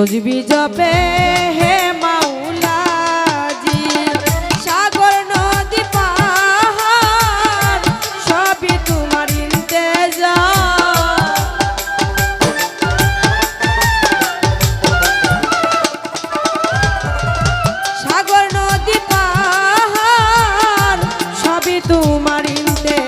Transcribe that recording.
তজবি জপে হে মাউলাজি সাগর নদী পাহাড়, সবই তোমার ইন্তেজা সাগর নদী পাহাড়, সবই তোমার ইন্তেজা